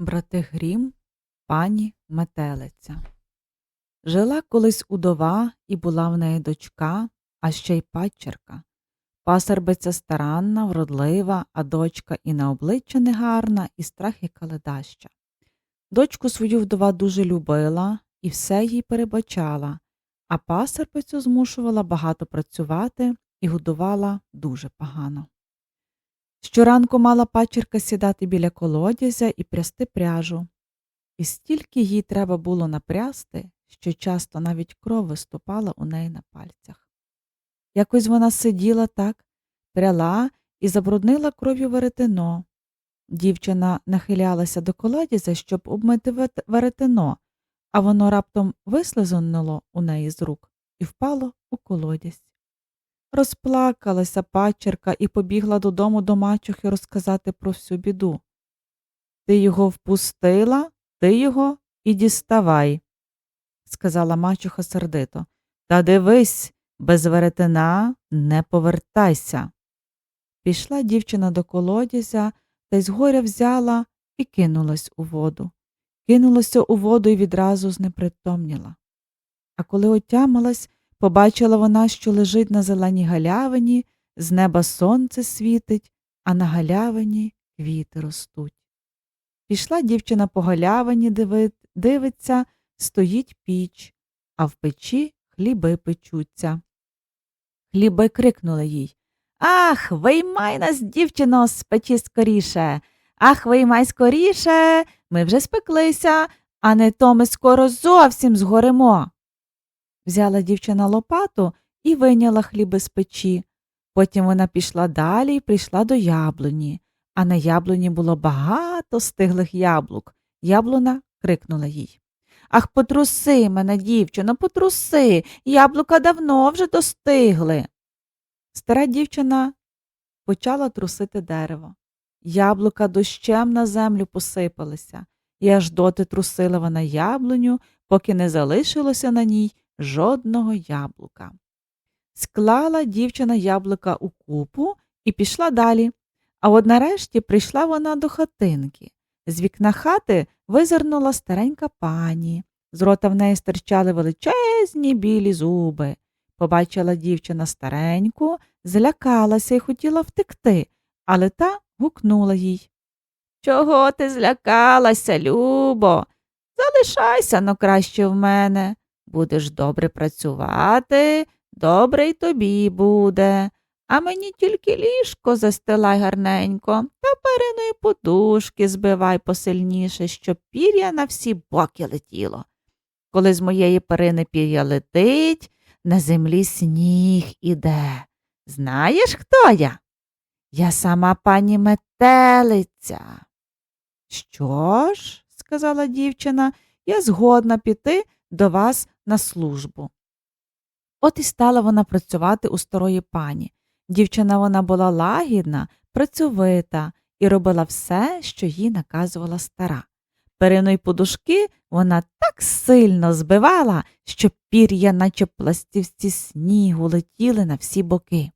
Брати Грім, пані метелиця. Жила колись удова, і була в неї дочка, а ще й падчерка. Пасербиця старанна, вродлива, а дочка і на обличчя негарна, і страх яка ледаща. Дочку свою вдова дуже любила і все їй перебачала, а пасербицю змушувала багато працювати і годувала дуже погано. Щоранку мала пачерка сідати біля колодязя і прясти пряжу. І стільки їй треба було напрясти, що часто навіть кров виступала у неї на пальцях. Якось вона сиділа так, пряла і забруднила кров'ю веретено. Дівчина нахилялася до колодязя, щоб обмити веретено, а воно раптом вислизнуло у неї з рук і впало у колодязь. Розплакалася пачерка і побігла додому до мачухи розказати про всю біду. Ти його впустила, ти його і діставай, сказала мачуха сердито. Та дивись, без веретена не повертайся. Пішла дівчина до колодязя та й згоря взяла і кинулась у воду. Кинулася у воду і відразу знепритомніла. А коли отямилась, Побачила вона, що лежить на зеленій галявині, з неба сонце світить, а на галявині квіти ростуть. Пішла дівчина по галявині, диви... дивиться, стоїть піч, а в печі хліби печуться. Хліби крикнули їй Ах, виймай нас, дівчино, з печі скоріше. Ах, виймай скоріше. Ми вже спеклися, а не то ми скоро зовсім згоримо. Взяла дівчина лопату і вийняла хліби з печі. Потім вона пішла далі і прийшла до яблуні, а на яблуні було багато стиглих яблук. Яблуна крикнула їй. Ах, потруси мене, дівчино, потруси. Яблука давно вже достигли. Стара дівчина почала трусити дерево. Яблука дощем на землю посипалися, і аж доти трусила вона яблуню, поки не залишилося на ній жодного яблука. Склала дівчина яблука у купу і пішла далі. А от нарешті прийшла вона до хатинки. З вікна хати визирнула старенька пані. З рота в неї стирчали величезні білі зуби. Побачила дівчина стареньку, злякалася і хотіла втекти, але та гукнула їй. Чого ти злякалася, Любо? Залишайся но краще в мене. Будеш добре працювати, добре й тобі буде. А мені тільки ліжко застилай гарненько та периної подушки збивай посильніше, щоб пір'я на всі боки летіло. Коли з моєї перини пір'я летить, на землі сніг іде. Знаєш, хто я? Я сама пані метелиця. Що ж, сказала дівчина, я згодна піти до вас на службу. От і стала вона працювати у старої пані. Дівчина вона була лагідна, працьовита і робила все, що їй наказувала стара. Периної подушки вона так сильно збивала, що пір'я, наче пластівці снігу, летіли на всі боки.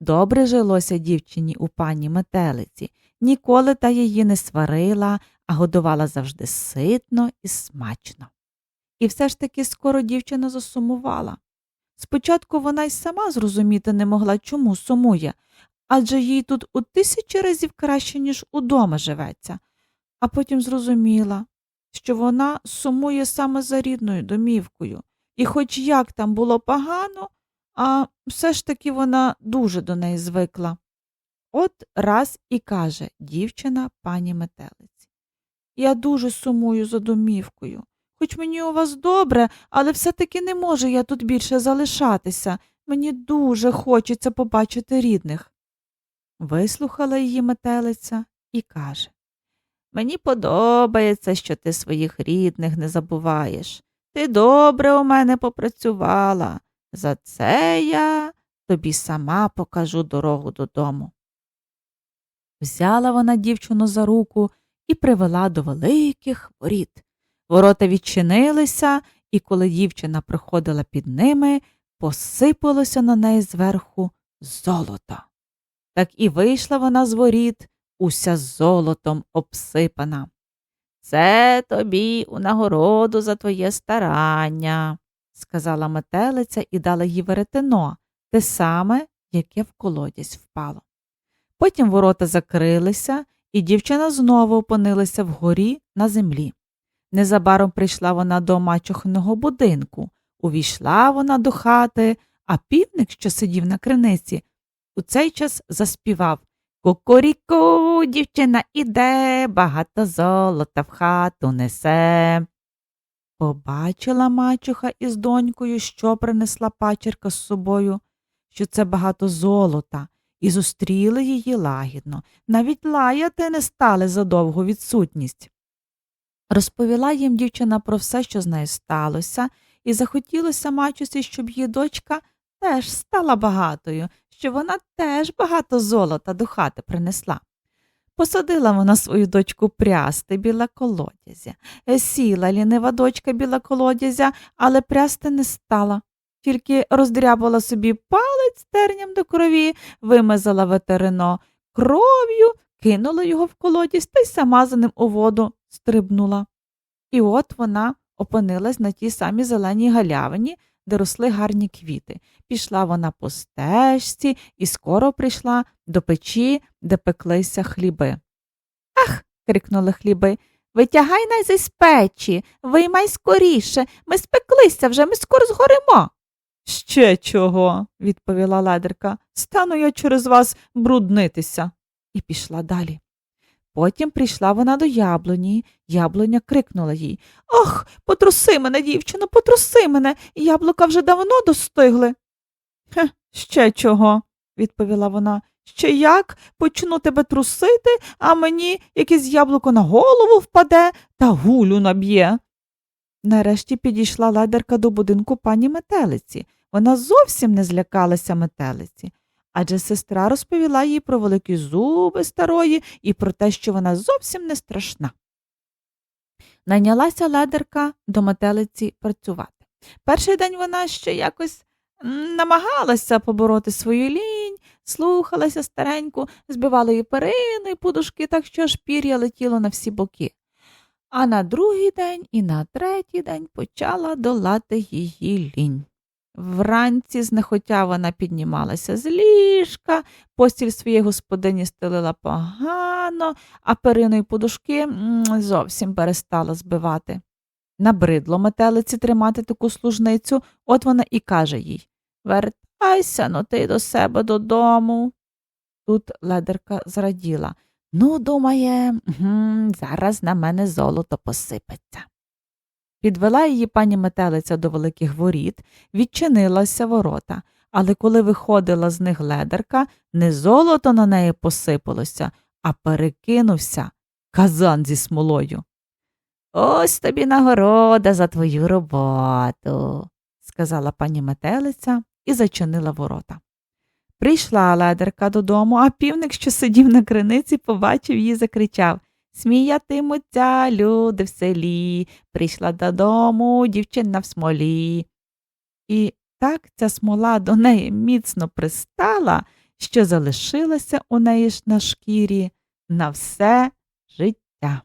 Добре жилося дівчині у пані метелиці, ніколи та її не сварила, а годувала завжди ситно і смачно. І все ж таки скоро дівчина засумувала. Спочатку вона й сама зрозуміти не могла, чому сумує, адже їй тут у тисячі разів краще, ніж удома живеться, а потім зрозуміла, що вона сумує саме за рідною домівкою, і хоч як там було погано, а все ж таки вона дуже до неї звикла. От раз і каже дівчина пані метелиці. Я дуже сумую за домівкою. Хоч мені у вас добре, але все-таки не можу я тут більше залишатися. Мені дуже хочеться побачити рідних. Вислухала її метелиця і каже Мені подобається, що ти своїх рідних не забуваєш. Ти добре у мене попрацювала. За це я тобі сама покажу дорогу додому. Взяла вона дівчину за руку і привела до великих воріт. Ворота відчинилися, і коли дівчина приходила під ними, посипалося на неї зверху золото. Так і вийшла вона з воріт, уся золотом обсипана. Це тобі у нагороду за твоє старання, сказала метелиця і дала їй веретено, те саме, яке в колодязь впало. Потім ворота закрилися, і дівчина знову опинилася вгорі на землі. Незабаром прийшла вона до мачухиного будинку. Увійшла вона до хати, а півник, що сидів на криниці, у цей час заспівав Кукуріку, дівчина іде, багато золота в хату несе. Побачила мачуха із донькою, що принесла пачерка з собою, що це багато золота, і зустріли її лагідно, навіть лаяти не стали за довгу відсутність. Розповіла їм дівчина про все, що з нею сталося, і захотілося мачусі, щоб її дочка теж стала багатою, що вона теж багато золота до хати принесла. Посадила вона свою дочку прясти біля колодязя. Сіла лінива дочка біля колодязя, але прясти не стала. Тільки роздрябала собі палець терням до крові, вимазала ветерино кров'ю, кинула його в колодязь та й сама за ним у воду стрибнула. І от вона опинилась на тій самій зеленій галявині, де росли гарні квіти. Пішла вона по стежці і скоро прийшла до печі, де пеклися хліби. Ах. крикнули хліби. Витягай най зі печі, виймай скоріше. Ми спеклися вже, ми скоро згоримо. Ще чого, відповіла ледерка. Стану я через вас бруднитися. І пішла далі. Потім прийшла вона до яблуні. Яблуня крикнула їй Ох, потруси мене, дівчино, потруси мене. Яблука вже давно достигли. Хе, ще чого, відповіла вона. Ще як почну тебе трусити, а мені якесь яблуко на голову впаде та гулю наб'є. Нарешті підійшла ледерка до будинку пані метелиці. Вона зовсім не злякалася метелиці, адже сестра розповіла їй про великі зуби старої і про те, що вона зовсім не страшна. Найнялася ледерка до метелиці працювати. Перший день вона ще якось намагалася побороти свою лінь, слухалася стареньку, збивала її перини подушки, так що аж пір'я летіло на всі боки. А на другий день і на третій день почала долати її лінь. Вранці знехотя вона піднімалася з ліжка, постіль своєї господині стелила погано, а перину й подушки зовсім перестала збивати. Набридло метелиці тримати таку служницю, от вона і каже їй Вертайся но ти до себе додому. Тут ледерка зраділа. Ну, думає, зараз на мене золото посипеться. Підвела її пані метелиця до великих воріт, відчинилася ворота, але коли виходила з них ледерка, не золото на неї посипалося, а перекинувся казан зі смолою. Ось тобі нагорода за твою роботу, сказала пані метелиця і зачинила ворота. Прийшла ледерка додому, а півник, що сидів на криниці, побачив її, закричав Сміятимуться люди в селі, прийшла додому дівчина в смолі. І так ця смола до неї міцно пристала, що залишилася у неї ж на шкірі на все життя.